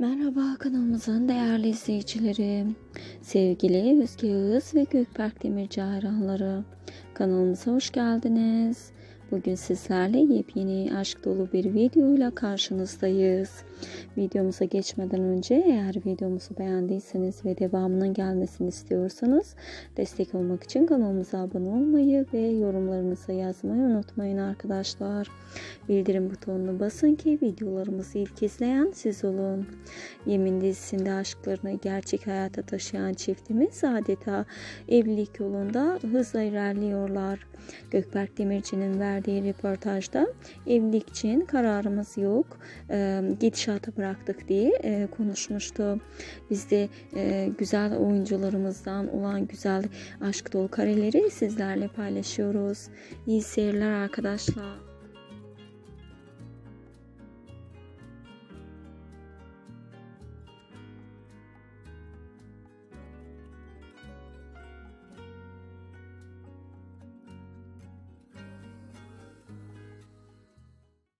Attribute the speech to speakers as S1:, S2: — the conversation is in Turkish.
S1: Merhaba kanalımızın değerli izleyicileri, sevgili Özge Yağız ve Gökberk Demirci hayranları. Kanalımıza hoş geldiniz. Bugün sizlerle yepyeni aşk dolu bir videoyla karşınızdayız. Videomuza geçmeden önce eğer videomuzu beğendiyseniz ve devamının gelmesini istiyorsanız destek olmak için kanalımıza abone olmayı ve yorumlarınızı yazmayı unutmayın arkadaşlar. Bildirim butonuna basın ki videolarımızı ilk izleyen siz olun. Yemin dizisinde aşklarını gerçek hayata taşıyan çiftimiz adeta evlilik yolunda hızla ilerliyorlar. Gökberk Demirci'nin verdiği röportajda evlilik için kararımız yok, e, gidişata bıraktık diye e, konuşmuştu. Biz de e, güzel oyuncularımızdan olan güzel aşk dolu kareleri sizlerle paylaşıyoruz. İyi seyirler arkadaşlar.